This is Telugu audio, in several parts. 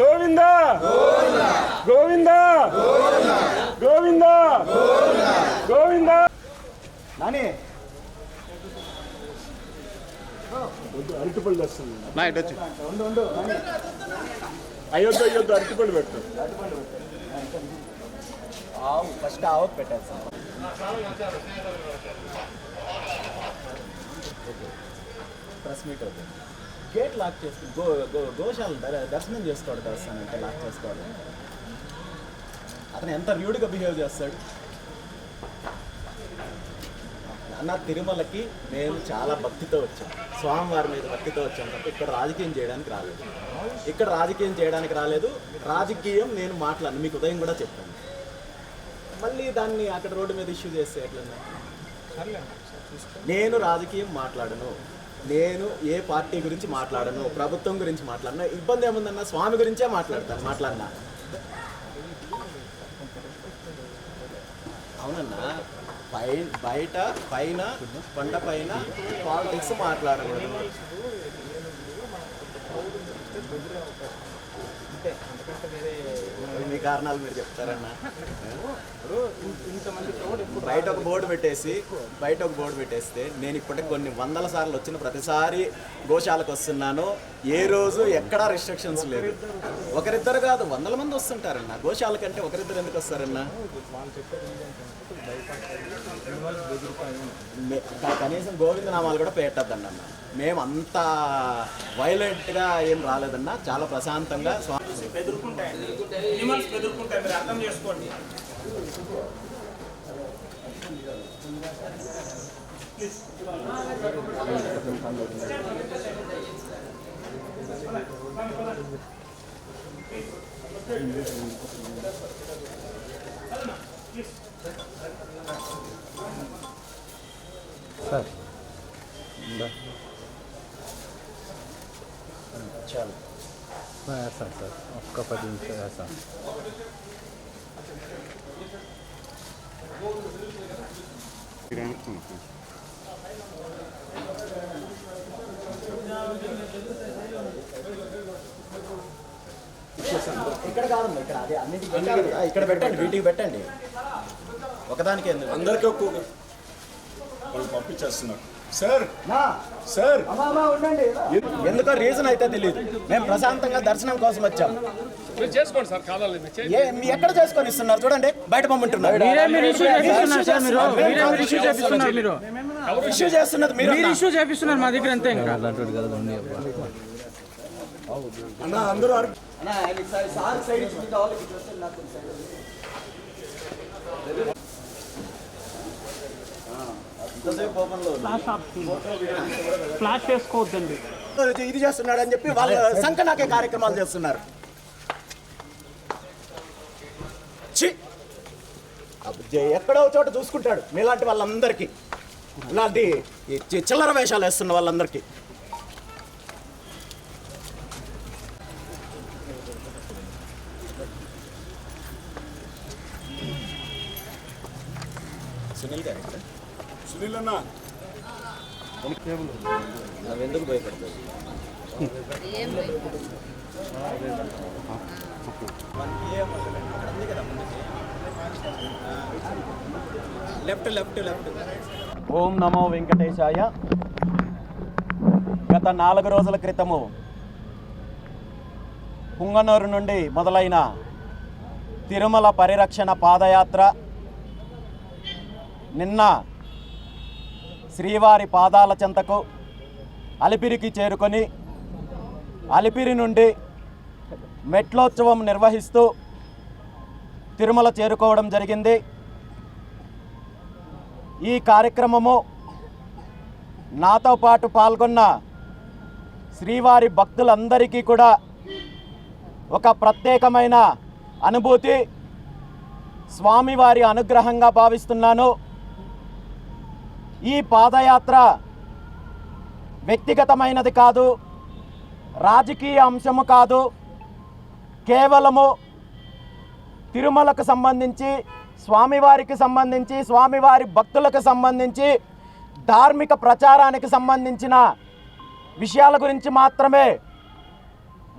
గోవింద! గోవింద! గోవింద! గోవింద! నాని. అరటిపళ్ళు వస్తుంది అయ్యొద్దు అయ్యొద్దు అరటిపళ్ళు పెట్టు. ఆవు ఫస్ట్ ఆవుకు పెట్టారు సార్ ప్రెస్ మీట్ అవుతుంది గేట్ లాక్ చేసుకుని గో గో గోశాల దర- దర్శనం చేసుకోవడం దర్శనానికి లాక్ చేసుకోవాలి అతను ఎంత ర్యూడ్గా బిహేవ్ చేస్తాడు. అన్న తిరుమలకి మేము చాలా భక్తితో వచ్చాం. స్వామివారి మీద భక్తితో వచ్చాం తప్ప ఇక్కడ రాజకీయం చేయడానికి రాలేదు. ఇక్కడ రాజకీయం చేయడానికి రాలేదు. రాజకీయం నేను మాట్లాడను మీకు ఉదయం కూడా చెప్పాను. మళ్ళీ దాన్ని అక్కడ రోడ్డు మీద ఇష్యూ చేస్తే ఎట్లన్నా నేను రాజకీయం మాట్లాడను. నేను ఏ పార్టీ గురించి మాట్లాడను ప్రభుత్వం గురించి మాట్లాడను ఇబ్బంది ఏముందన్నా స్వామి గురించే మాట్లాడతాను మాట్లాడినా? అవునన్నా పై బయట పైన పంట పైన పాలిటిక్స్ మాట్లాడకూడదు. మీ కారణాలు మీరు చెప్తారన్నా. బయట ఒక బోర్డు పెట్టేసి బయట ఒక బోర్డు పెట్టేస్తే నేను ఇప్పటికి కొన్ని వందల సార్లు వచ్చిన ప్రతిసారి గోశాలకు వస్తున్నాను. ఏ రోజు ఎక్కడా రెస్ట్రిక్షన్స్ లేదు. ఒకరిద్దరు కాదు వందల మంది వస్తుంటారన్న. గోశాల కంటే ఒకరిద్దరు ఎందుకు వస్తారన్నా? కనీసం గోవింద నామాలు కూడా పెట్టద్దన్న మేము అంత వైలెంట్గా ఏం రాలేదన్న. చాలా ప్రశాంతంగా స్వామి ఎనిమల్స్ బెదురుకుంటాయి మీరు అర్థం చేసుకోండి. చాలు. వేస్తాను సార్ ఒక్క పది నిమిషాలు వేస్తాను ఇక్కడ కాదమ్మా ఇక్కడ అదే అన్నిటికీ ఇక్కడ పెట్టండి వీటికి పెట్టండి. ఒకదానికి అందరికీ ఒక్కొక్క వాళ్ళు పంపించేస్తున్నారు. సార్! నా, సార్. అమ్మా, అమ్మా, ఉండండి. ఎందుకో రీజన్ అయితే తెలియదు మేము ప్రశాంతంగా దర్శనం కోసం వచ్చాం. చేసుకోండి సార్ కావాలి ఏ మీ ఎక్కడ చేసుకొని ఇస్తున్నారు చూడండి. బయట మీరు ఇష్యూ చేపిస్తున్నారు సార్ మీరు? ఇష్యూ చేపిస్తున్నారు మీరు? ఇష్యూ చేస్తున్నది మీరు మీరు ఇష్యూ చేపిస్తున్నారు మా దగ్గర అంతే ఇంకా. అన్న అందరూ ఉంది. ఫ్లాష్ ఆఫ్ ఫ్లాష్ చేసుకోవద్దండి. ఇది చేస్తున్నాడు అని చెప్పి వాళ్ళ సంఖ నాకే కార్యక్రమాలు చేస్తున్నారు. ఎక్కడో చోట చూసుకుంటాడు మీలాంటి వాళ్ళందరికీ. ఇలాంటి చిల్లర వేషాలు వేస్తున్న వాళ్ళందరికీ. లెఫ్ట్ లెఫ్ట్ లెఫ్ట్ ఓం నమో వెంకటేశాయ. గత నాలుగు రోజుల క్రితము పుంగనూరు నుండి మొదలైన తిరుమల పరిరక్షణ పాదయాత్ర నిన్న శ్రీవారి పాదాల చెంతకు అలిపిరికి చేరుకొని అలిపిరి నుండి మెట్లోత్సవం నిర్వహిస్తూ తిరుమల చేరుకోవడం జరిగింది. ఈ కార్యక్రమము నాతో పాటు పాల్గొన్న శ్రీవారి భక్తులందరికీ కూడా ఒక ప్రత్యేకమైన అనుభూతి. స్వామివారి అనుగ్రహంగా భావిస్తున్నాను. ఈ పాదయాత్ర వ్యక్తిగతమైనది కాదు రాజకీయ అంశము కాదు. కేవలము తిరుమలకు సంబంధించి స్వామివారికి సంబంధించి స్వామివారి భక్తులకు సంబంధించి ధార్మిక ప్రచారానికి సంబంధించిన విషయాల గురించి మాత్రమే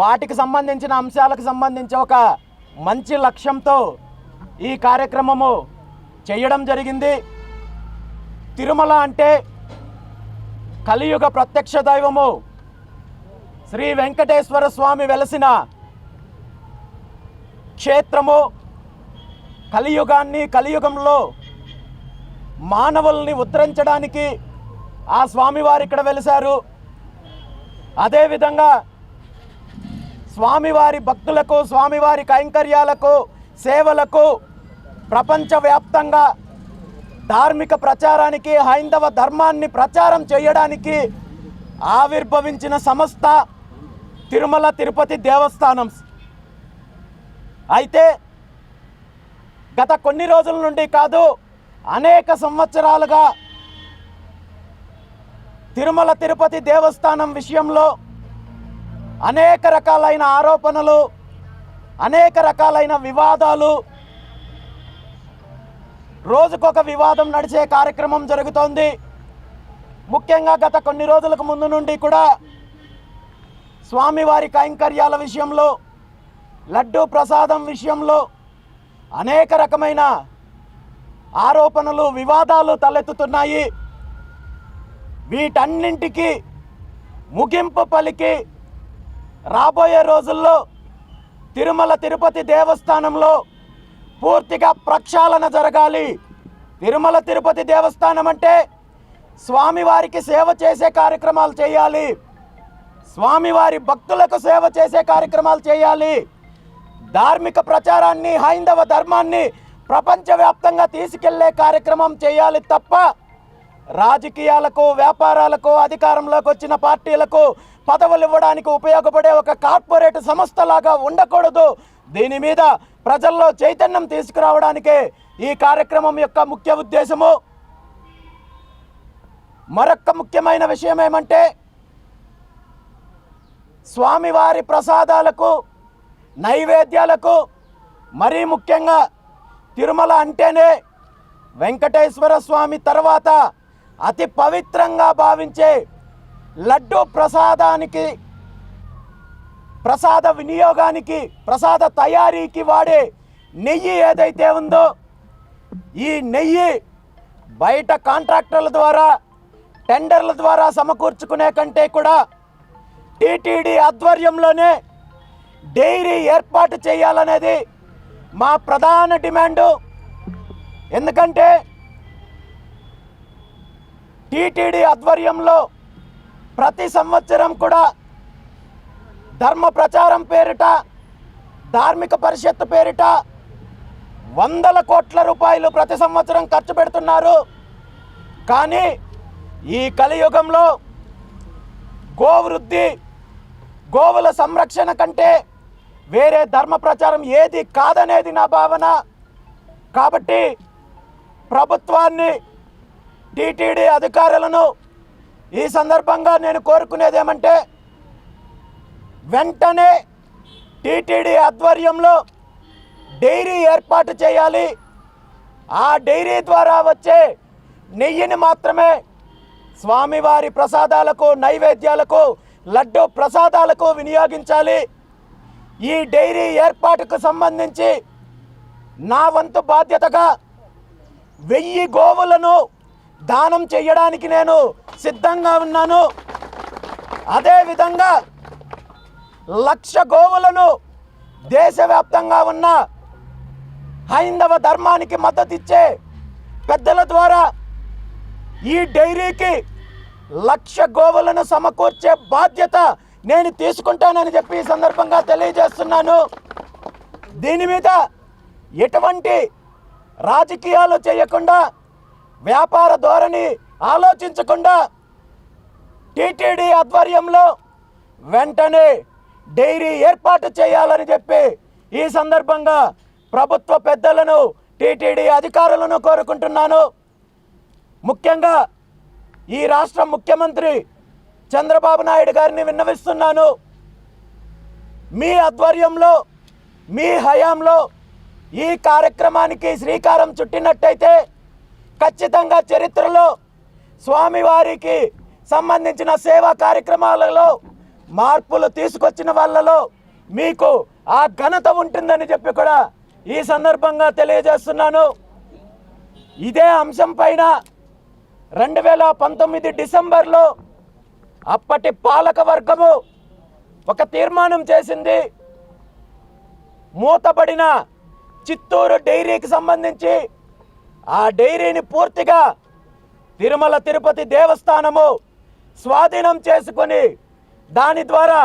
వాటికి సంబంధించిన అంశాలకు సంబంధించి ఒక మంచి లక్ష్యంతో ఈ కార్యక్రమము చేయడం జరిగింది. తిరుమల అంటే కలియుగ ప్రత్యక్ష దైవము శ్రీ వెంకటేశ్వర స్వామి వెలసిన క్షేత్రము కలియుగాన్ని కలియుగంలో మానవుల్ని ఉద్ధరించడానికి ఆ స్వామివారు ఇక్కడ వెలిశారు. అదేవిధంగా స్వామివారి భక్తులకు స్వామివారి కైంకర్యాలకు సేవలకు ప్రపంచవ్యాప్తంగా ధార్మిక ప్రచారానికి హైందవ ధర్మాన్ని ప్రచారం చేయడానికి ఆవిర్భవించిన సంస్థ తిరుమల తిరుపతి దేవస్థానం. అయితే గత కొన్ని రోజుల నుండి కాదు అనేక సంవత్సరాలుగా తిరుమల తిరుపతి దేవస్థానం విషయంలో అనేక రకాలైన ఆరోపణలు అనేక రకాలైన వివాదాలు రోజుకొక వివాదం నడిచే కార్యక్రమం జరుగుతోంది. ముఖ్యంగా గత కొన్ని రోజులకు ముందు నుండి కూడా స్వామివారి కైంకర్యాల విషయంలో లడ్డూ ప్రసాదం విషయంలో అనేక రకమైన ఆరోపణలు వివాదాలు తలెత్తుతున్నాయి. వీటన్నింటికి ముగింపు పలికి రాబోయే రోజుల్లో తిరుమల తిరుపతి దేవస్థానంలో పూర్తిగా ప్రక్షాళన జరగాలి. తిరుమల తిరుపతి దేవస్థానం అంటే స్వామివారికి సేవ చేసే కార్యక్రమాలు చేయాలి. స్వామివారి భక్తులకు సేవ చేసే కార్యక్రమాలు చేయాలి. ధార్మిక ప్రచారాన్ని హైందవ ధర్మాన్ని ప్రపంచవ్యాప్తంగా తీసుకెళ్ళే కార్యక్రమం చేయాలి తప్ప రాజకీయాలకు వ్యాపారాలకు అధికారంలోకి వచ్చిన పార్టీలకు పదవులు ఇవ్వడానికి ఉపయోగపడే ఒక కార్పొరేట్ సంస్థలాగా ఉండకూడదు. దీని మీద ప్రజల్లో చైతన్యం తీసుకురావడానికే ఈ కార్యక్రమం యొక్క ముఖ్య ఉద్దేశము. మరొక ముఖ్యమైన విషయం ఏమంటే స్వామివారి ప్రసాదాలకు నైవేద్యాలకు మరీ ముఖ్యంగా తిరుమల అంటేనే వెంకటేశ్వర స్వామి తర్వాత అతి పవిత్రంగా భావించే లడ్డు ప్రసాదానికి ప్రసాద వినియోగానికి ప్రసాద తయారీకి వాడే నెయ్యి ఏదైతే ఉందో ఈ నెయ్యి బయట కాంట్రాక్టర్ల ద్వారా టెండర్ల ద్వారా సమకూర్చుకునే కంటే కూడా టీటీడీ ఆధ్వర్యంలోనే డైరీ ఏర్పాటు చేయాలనేది మా ప్రధాన డిమాండు. ఎందుకంటే టీటీడీ ఆధ్వర్యంలో ప్రతి సంవత్సరం కూడా ధర్మ ప్రచారం పేరిట ధార్మిక పరిషత్తు పేరిట వందల కోట్ల రూపాయలు ప్రతి సంవత్సరం ఖర్చు పెడుతున్నారు. కానీ ఈ కలియుగంలో గోవృద్ధి గోవుల సంరక్షణ కంటే వేరే ధర్మ ప్రచారం ఏది కాదనేది నా భావన. కాబట్టి ప్రభుత్వాన్ని టీటీడీ అధికారులను ఈ సందర్భంగా నేను కోరుకునేది ఏమంటే వెంటనే టీటీడీ ఆధ్వర్యంలో డైరీ ఏర్పాటు చేయాలి. ఆ డైరీ ద్వారా వచ్చే నెయ్యిని మాత్రమే స్వామివారి ప్రసాదాలకు నైవేద్యాలకు లడ్డు ప్రసాదాలకు వినియోగించాలి. ఈ డైరీ ఏర్పాటుకు సంబంధించి నా వంతు బాధ్యతగా వెయ్యి గోవులను దానం చేయడానికి నేను సిద్ధంగా ఉన్నాను. అదేవిధంగా లక్ష గోవులను దేశవ్యాప్తంగా ఉన్న హైందవ ధర్మానికి మద్దతు ఇచ్చే పెద్దల ద్వారా ఈ డైరీకి లక్ష గోవులను సమకూర్చే బాధ్యత నేను తీసుకుంటానని చెప్పి ఈ సందర్భంగా తెలియజేస్తున్నాను. దీని మీద ఎటువంటి రాజకీయాలు చేయకుండా వ్యాపార ధోరణి ఆలోచించకుండా టీటీడీ ఆధ్వర్యంలో వెంటనే డైరీ ఏర్పాటు చేయాలని చెప్పి ఈ సందర్భంగా ప్రభుత్వ పెద్దలను టీటీడీ అధికారులను కోరుకుంటున్నాను. ముఖ్యంగా ఈ రాష్ట్ర ముఖ్యమంత్రి చంద్రబాబు నాయుడు గారిని విన్నవిస్తున్నాను. మీ ఆధ్వర్యంలో మీ హయాంలో ఈ కార్యక్రమానికి శ్రీకారం చుట్టినట్టయితే ఖచ్చితంగా చరిత్రలో స్వామివారికి సంబంధించిన సేవా కార్యక్రమాలలో మార్పులు తీసుకొచ్చిన వాళ్ళలో మీకు ఆ ఘనత ఉంటుందని చెప్పి కూడా ఈ సందర్భంగా తెలియజేస్తున్నాను. ఇదే అంశం పైన రెండు వేల పంతొమ్మిది డిసెంబర్లో అప్పటి పాలక వర్గము ఒక తీర్మానం చేసింది. మూతబడిన చిత్తూరు డైరీకి సంబంధించి ఆ డైరీని పూర్తిగా తిరుమల తిరుపతి దేవస్థానము స్వాధీనం చేసుకొని దాని ద్వారా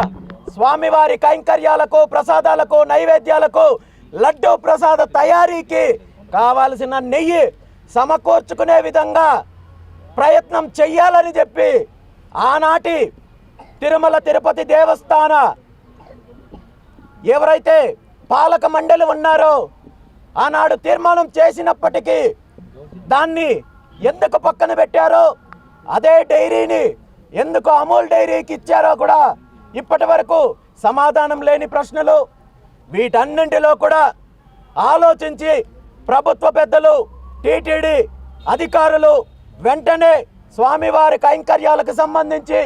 స్వామివారి కైంకర్యాలకు ప్రసాదాలకు నైవేద్యాలకు లడ్డు ప్రసాద తయారీకి కావాల్సిన నెయ్యి సమకూర్చుకునే విధంగా ప్రయత్నం చెయ్యాలని చెప్పి ఆనాటి తిరుమల తిరుపతి దేవస్థాన ఎవరైతే పాలక మండలి ఉన్నారో ఆనాడు తీర్మానం చేసినప్పటికీ దాన్ని ఎందుకు పక్కన పెట్టారో అదే డైరీని ఎందుకు అమూల్ డైరీకి ఇచ్చారో కూడా ఇప్పటి వరకు సమాధానం లేని ప్రశ్నలు. వీటన్నింటిలో కూడా ఆలోచించి ప్రభుత్వ పెద్దలు టీటీడీ అధికారులు వెంటనే స్వామివారి కైంకర్యాలకు సంబంధించి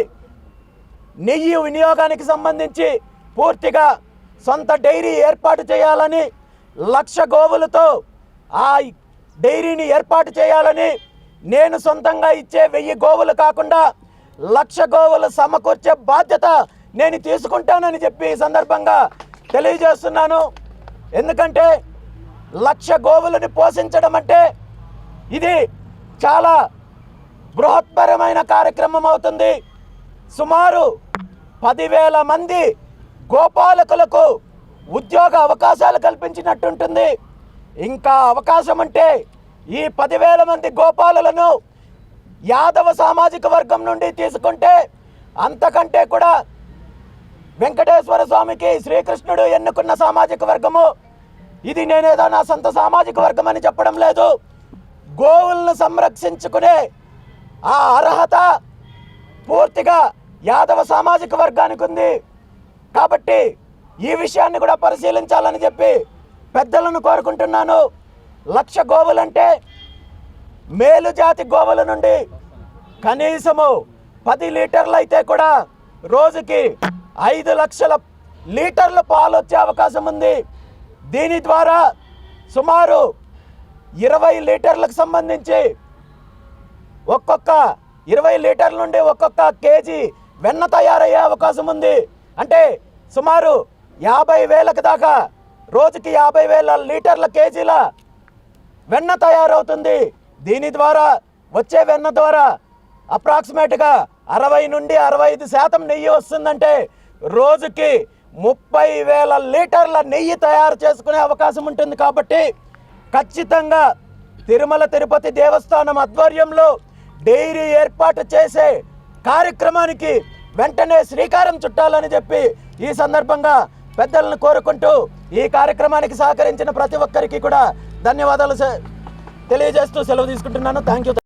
నెయ్యి వినియోగానికి సంబంధించి పూర్తిగా సొంత డైరీ ఏర్పాటు చేయాలని లక్ష గోవులతో ఆ డైరీని ఏర్పాటు చేయాలని నేను సొంతంగా ఇచ్చే వెయ్యి గోవులు కాకుండా లక్ష గోవులు సమకూర్చే బాధ్యత నేను తీసుకుంటానని చెప్పి ఈ సందర్భంగా తెలియజేస్తున్నాను. ఎందుకంటే లక్ష గోవులని పోషించడం అంటే ఇది చాలా బృహత్పరమైన కార్యక్రమం అవుతుంది. సుమారు పదివేల మంది గోపాలకులకు ఉద్యోగ అవకాశాలు కల్పించినట్టుంటుంది. ఇంకా అవకాశం అంటే ఈ పదివేల మంది గోపాలలను యాదవ సామాజిక వర్గం నుండి తీసుకుంటే అంతకంటే కూడా వెంకటేశ్వర స్వామికి శ్రీకృష్ణుడు ఎన్నుకున్న సామాజిక వర్గము. ఇది నేనేదో నా సొంత సామాజిక వర్గం అని చెప్పడం లేదు. గోవులను సంరక్షించుకునే ఆ అర్హత పూర్తిగా యాదవ సామాజిక వర్గానికి ఉంది. కాబట్టి ఈ విషయాన్ని కూడా పరిశీలించాలని చెప్పి పెద్దలను కోరుకుంటున్నాను. లక్ష గోవులంటే మేలు జాతి గోవుల నుండి కనీసము పది లీటర్లు అయితే కూడా రోజుకి ఐదు లక్షల లీటర్ల పాలు వచ్చే అవకాశం ఉంది. దీని ద్వారా సుమారు ఇరవై లీటర్లకు సంబంధించి ఒక్కొక్క ఇరవై లీటర్ల నుండి ఒక్కొక్క కేజీ వెన్న తయారయ్యే అవకాశం ఉంది. అంటే సుమారు యాభై వేలకు దాకా రోజుకి యాభై వేల లీటర్ల కేజీల వెన్న తయారవుతుంది. దీని ద్వారా వచ్చే వెన్న ద్వారా అప్రాక్సిమేట్గా అరవై నుండి అరవై ఐదు శాతం నెయ్యి వస్తుందంటే రోజుకి ముప్పై వేల లీటర్ల నెయ్యి తయారు చేసుకునే అవకాశం ఉంటుంది కాబట్టి ఖచ్చితంగా తిరుమల తిరుపతి దేవస్థానం ఆధ్వర్యంలో డైరీ ఏర్పాటు చేసే కార్యక్రమానికి వెంటనే శ్రీకారం చుట్టాలని చెప్పి ఈ సందర్భంగా పెద్దలను కోరుకుంటూ ఈ కార్యక్రమానికి సహకరించిన ప్రతి ఒక్కరికి కూడా ధన్యవాదాలు తెలియజేస్తూ సెలవు తీసుకుంటున్నాను. Thank you